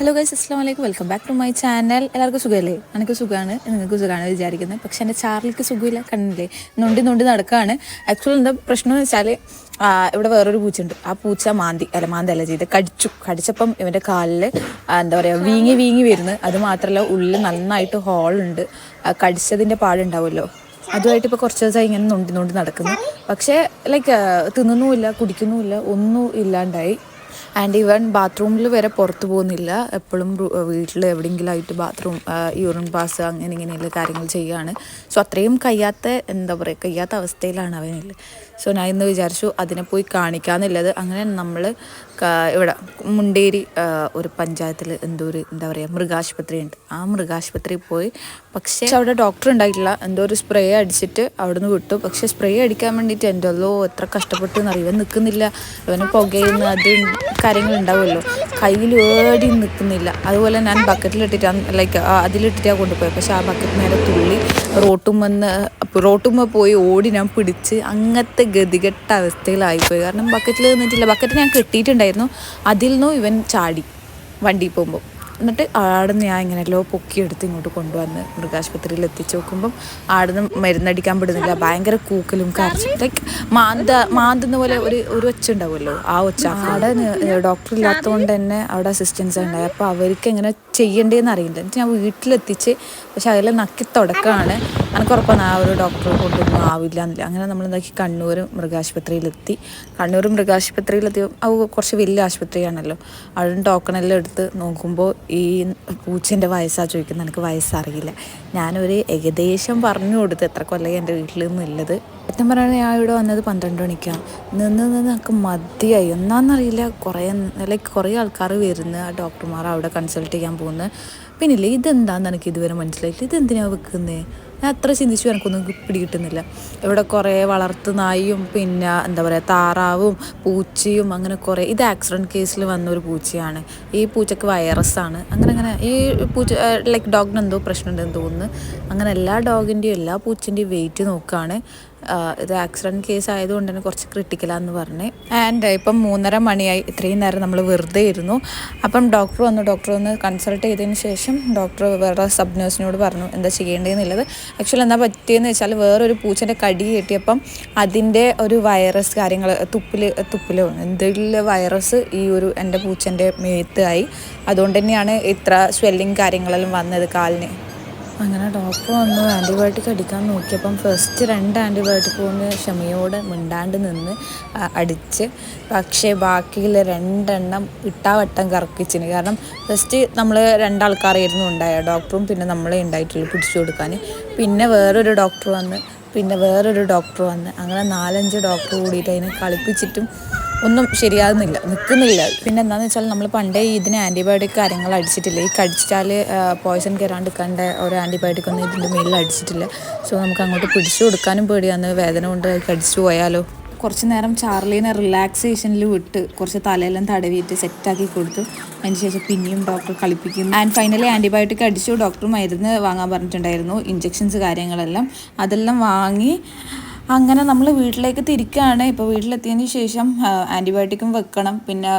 Hello guys അസ്ലാം വലൈക്കും welcome back to my channel എല്ലാവർക്കും സുഖമല്ലേ? എനിക്ക് സുഖമാണ് നിങ്ങൾക്ക് സുഖമാണ് വിചാരിക്കുന്നത് പക്ഷെ എന്റെ ചാർലിക്ക് സുഖമില്ല കണ്ടില്ലേ? നൊണ്ടി നൊണ്ടി നടക്കുകയാണ് ആക്ച്വലി എന്താ പ്രശ്നം എന്ന് വെച്ചാൽ ഇവിടെ വേറൊരു പൂച്ചയുണ്ട്. ആ പൂച്ച മാന്തി അല്ല മാന്തി അല്ല ചെയ്ത് കടിച്ചു. കടിച്ചപ്പം ഇവന്റെ കാലിൽ എന്താ പറയുക വീങ്ങി വീങ്ങി വരുന്നു. അത് മാത്രമല്ല ഉള്ളിൽ നന്നായിട്ട് ഹോളുണ്ട്. കടിച്ചതിന്റെ പാടുണ്ടാവുമല്ലോ. അതുമായിട്ട് ഇപ്പോൾ കുറച്ച് ദിവസമായി ഇങ്ങനെ നൊണ്ടി നൊണ്ടി നടക്കുന്നു. പക്ഷേ ലൈക്ക് തിന്നുന്നുമില്ല കുടിക്കുന്നുമില്ല ഒന്നും ഇല്ലാണ്ടായി. ആൻഡ് ഈവൻ ബാത്റൂമിൽ വരെ പുറത്ത് പോകുന്നില്ല. എപ്പോഴും വീട്ടിൽ എവിടെയെങ്കിലും ആയിട്ട് ബാത്റൂം യൂറിൻ പാസ് അങ്ങനെ ഇങ്ങനെയുള്ള കാര്യങ്ങൾ ചെയ്യുകയാണ്. സോ അത്രയും കഴിയാത്ത എന്താ പറയുക കഴിയാത്ത അവസ്ഥയിലാണ് അവനിൽ സോ ഞാൻ ഇന്ന് വിചാരിച്ചു അതിനെ പോയി കാണിക്കാന്നുള്ളത്. അങ്ങനെ നമ്മൾ ഇവിടെ മുണ്ടേരി ഒരു പഞ്ചായത്തിൽ എന്തോ ഒരു എന്താ പറയുക മൃഗാശുപത്രി ഉണ്ട് ആ മൃഗാശുപത്രി പോയി പക്ഷേ അവിടെ ഡോക്ടർ ഉണ്ടായിട്ടില്ല. എന്തോ ഒരു സ്പ്രേ അടിച്ചിട്ട് അവിടെ നിന്ന് വിട്ടു. പക്ഷേ സ്പ്രേ അടിക്കാൻ വേണ്ടിയിട്ട് എന്റെ അല്ലോ എത്ര കഷ്ടപ്പെട്ടു എന്നറിയാം ഇവൻ നിൽക്കുന്നില്ല ഇവന് പുകയുന്ന അത് കാര്യങ്ങൾ ഉണ്ടാവുമല്ലോ. കയ്യിൽ ഏടി നിൽക്കുന്നില്ല അതുപോലെ ഞാൻ ബക്കറ്റിലിട്ടിട്ടാണ് ലൈക്ക് അതിലിട്ടിട്ടാണ് കൊണ്ടുപോയത് പക്ഷേ ആ ബക്കറ്റ് നേരെ തുള്ളി റോട്ടുമെന്ന് റോട്ടുമ്മ പോയി ഓടി ഞാൻ പിടിച്ച് അങ്ങനത്തെ ഗതികെട്ട അവസ്ഥയിലായിപ്പോയി കാരണം ബക്കറ്റിൽ നിന്നിട്ടില്ല. ബക്കറ്റ് ഞാൻ കെട്ടിയിട്ടുണ്ടായിരുന്നു. അതിൽ നിന്നും ഇവൻ ചാടി വണ്ടി പോകുമ്പോൾ എന്നിട്ട് ആടുന്ന് ഞാൻ ഇങ്ങനെയല്ലോ പൊക്കിയെടുത്ത് ഇങ്ങോട്ട് കൊണ്ടുവന്ന് മൃഗാശുപത്രിയിൽ എത്തിച്ച് നോക്കുമ്പം ആടുന്ന് മരുന്നടിക്കാൻ പെടുന്നില്ല. ഭയങ്കര കൂക്കലും കരച്ചും ലൈക്ക് മാന്ത മാന്തുന്ന പോലെ ഒരു ഒരു ഒച്ച ഉണ്ടാവുമല്ലോ ആ ഒച്ച. അവിടെ ഡോക്ടർ ഇല്ലാത്തതുകൊണ്ട് തന്നെ അവിടെ അസിസ്റ്റൻസ് ഉണ്ടായി. അപ്പോൾ അവർക്ക് എങ്ങനെ ചെയ്യേണ്ടതെന്ന് അറിയില്ല. എന്നിട്ട് ഞാൻ വീട്ടിലെത്തിച്ച് പക്ഷെ അതിൽ നക്കി തുടക്കമാണ് എനിക്ക് ഉറപ്പാണ് ആ ഒരു ഡോക്ടറെ കൊണ്ടൊന്നും ആവില്ല എന്നില്ല. അങ്ങനെ നമ്മൾ എന്താക്കി കണ്ണൂർ മൃഗാശുപത്രിയിലെത്തി. കണ്ണൂർ മൃഗാശുപത്രിയിലെത്തി. അത് കുറച്ച് വലിയ ആശുപത്രിയാണല്ലോ. അവിടെ ടോക്കണെല്ലാം എടുത്ത് നോക്കുമ്പോൾ ഈ പൂച്ചേന്റെ വയസ്സാണ് ചോദിക്കുന്നത്. എനിക്ക് വയസ്സറിയില്ല. ഞാനൊരു ഏകദേശം പറഞ്ഞു കൊടുത്ത് എത്ര കൊല്ലം എന്റെ വീട്ടിൽ നിന്നുള്ളത്. സത്യം പറയുന്നത് ഞാൻ ഇവിടെ വന്നത് പന്ത്രണ്ട് മണിക്കാണ്. നിന്ന് നിന്ന് എനിക്ക് മതിയായി. എന്നാന്നറിയില്ല കുറേ ലൈക്ക് കുറേ ആൾക്കാർ വരുന്നു. ആ ഡോക്ടർമാർ അവിടെ കൺസൾട്ട് ചെയ്യാൻ പോകുന്നത്. പിന്നില്ലേ ഇതെന്താന്ന് എനിക്ക് ഇതുവരെ മനസ്സിലായിട്ടില്ല. ഇതെന്തിനാണ് വെക്കുന്നത് ഞാൻ അത്ര ചിന്തിച്ചു എനിക്കൊന്നും പിടികിട്ടുന്നില്ല. ഇവിടെ കുറേ വളർത്തു നായും പിന്നെ എന്താ പറയുക താറാവും പൂച്ചയും അങ്ങനെ കുറേ. ഇത് ആക്സിഡന്റ് കേസിൽ വന്ന ഒരു പൂച്ചയാണ്. ഈ പൂച്ചക്ക് വൈറസാണ് അങ്ങനെ അങ്ങനെ ഈ പൂച്ച ലൈക്ക് ഡോഗിന് എന്തോ പ്രശ്നമുണ്ടെന്ന് തോന്നുന്നു. അങ്ങനെ എല്ലാ ഡോഗിന്റെയും എല്ലാ പൂച്ചന്റെയും വെയിറ്റ് നോക്കുകയാണ് ഇത് ആക്സിഡന്റ് കേസ് ആയതുകൊണ്ട് തന്നെ കുറച്ച് ക്രിട്ടിക്കലാന്ന് പറഞ്ഞ്. ആൻഡ് ഇപ്പം മൂന്നര മണിയായി. ഇത്രയും നേരം നമ്മൾ വെറുതെ ഇരുന്നു. അപ്പം ഡോക്ടർ വന്നു. ഡോക്ടർ വന്ന് കൺസൾട്ട് ചെയ്തതിന് ശേഷം ഡോക്ടർ വേറെ സബ് നേഴ്സിനോട് പറഞ്ഞു എന്താ ചെയ്യേണ്ടതെന്നുള്ളത്. ആക്ച്വലി എന്താ പറ്റിയെന്ന് വെച്ചാൽ വേറൊരു പൂച്ചന്റെ കടി കിട്ടിയപ്പം അതിന്റെ ഒരു വൈറസ് കാര്യങ്ങൾ തുപ്പിൽ തുപ്പിലോ എന്തെങ്കിലും വൈറസ് ഈ ഒരു എന്റെ പൂച്ചന്റെ മേത്തായി അതുകൊണ്ട് തന്നെയാണ് ഇത്ര സ്വെല്ലിങ് കാര്യങ്ങളെല്ലാം വന്നത് കാലിന്. അങ്ങനെ ഡോക്ടർ വന്നു ആന്റിബയോട്ടിക് അടിക്കാൻ നോക്കിയപ്പം ഫസ്റ്റ് രണ്ട് ആന്റിബയോട്ടിക് കൊണ്ട് ക്ഷമയോടെ മിണ്ടാണ്ട് നിന്ന് അടിച്ച്. പക്ഷേ ബാക്കിയുള്ള രണ്ടെണ്ണം ഇട്ടാവട്ടം കറക്കിച്ചിന്. കാരണം ഫസ്റ്റ് നമ്മൾ രണ്ടാൾക്കാരായിരുന്നു ഉണ്ടായ ഡോക്ടറും പിന്നെ നമ്മളെ ഉണ്ടായിട്ടുള്ളൂ പിടിച്ചു കൊടുക്കാൻ. പിന്നെ വേറൊരു ഡോക്ടർ വന്ന് പിന്നെ വേറൊരു ഡോക്ടർ വന്ന്. അങ്ങനെ നാലഞ്ച് ഡോക്ടർ കൂടിയിട്ട് അതിനെ കളിപ്പിച്ചിട്ടും ഒന്നും ശരിയാകുന്നില്ല നിൽക്കുന്നില്ല പിന്നെ എന്താണെന്ന് വെച്ചാൽ നമ്മൾ പണ്ടേ ഇതിന് ആന്റിബയോട്ടിക് കാര്യങ്ങൾ അടിച്ചിട്ടില്ല? ഈ കടിച്ചാൽ പോയ്സൺ കയറാണ്ടിരിക്കേണ്ട ഒരു ആന്റിബയോട്ടിക് ഒന്നും ഇതിന്റെ മേലിൽ അടിച്ചിട്ടില്ല. സോ നമുക്ക് അങ്ങോട്ട് പിടിച്ചു കൊടുക്കാനും പേടിയാണ്. വേദന കൊണ്ട് കടിച്ചു പോയാലോ? കുറച്ച് നേരം ചാർലീനെ റിലാക്സേഷനിൽ വിട്ട് കുറച്ച് തലയെല്ലാം തടവിയിട്ട് സെറ്റാക്കി കൊടുത്തു. അതിനുശേഷം പിന്നെയും ഡോക്ടർ കളിപ്പിക്കുന്നു. ആൻഡ് ഫൈനലി ആന്റിബയോട്ടിക് അടിച്ചു. ഡോക്ടർ മരുന്ന് വാങ്ങാൻ പറഞ്ഞിട്ടുണ്ടായിരുന്നു. ഇഞ്ചെക്ഷൻസ് കാര്യങ്ങളെല്ലാം. അതെല്ലാം വാങ്ങി അങ്ങനെ നമ്മൾ വീട്ടിലേക്ക് തിരിക്കുകയാണ് ഇപ്പോൾ വീട്ടിലെത്തിയതിന് ശേഷം ആന്റിബയോട്ടിക്കും വെക്കണം. പിന്നെ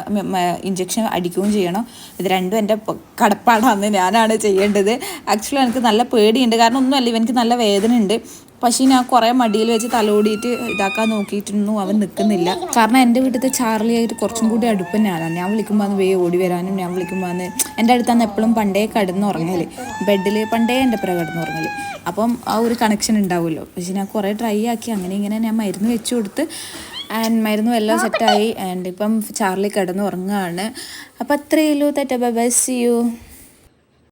ഇഞ്ചക്ഷൻ അടിക്കുകയും ചെയ്യണം. ഇത് രണ്ടും എന്റെ കടപ്പാടാന്ന് ഞാനാണ് ചെയ്യേണ്ടത്. ആക്ച്വലി എനിക്ക് നല്ല പേടിയുണ്ട്. കാരണം ഒന്നുമല്ല ഇവനക്ക് നല്ല വേദന ഉണ്ട് പക്ഷേ ഞാൻ കുറേ മടിയിൽ വെച്ച് തലോടിയിട്ട് ഇതാക്കാൻ നോക്കിയിട്ടൊന്നും അവൻ നിൽക്കുന്നില്ല. കാരണം എന്റെ വീട്ടിലത്തെ ചാർലി ആയിട്ട് കുറച്ചും കൂടി അടുപ്പം ഞാൻ വിളിക്കുമ്പോൾ അന്ന് വേ ഓടി വരാനും ഞാൻ വിളിക്കുമ്പോൾ അന്ന് എന്റെ അടുത്താണ് എപ്പോഴും പണ്ടേ കിടന്നുറങ്ങൽ ബെഡിൽ പണ്ടേ എന്റെ പുറ കിടന്നുറങ്ങൽ അപ്പം ആ ഒരു കണക്ഷൻ ഉണ്ടാവുമല്ലോ. പക്ഷേ ഞാൻ കുറേ ട്രൈ ആക്കി അങ്ങനെ ഇങ്ങനെ ഞാൻ മരുന്ന് വെച്ച് കൊടുത്ത് ആൻഡ് മരുന്നും എല്ലാം സെറ്റായി ആൻഡ് ഇപ്പം ചാർലി കിടന്ന് ഉറങ്ങുകയാണ് അപ്പം അത്രയേ ഉള്ളൂ. തെറ്റ ബൈ സി യു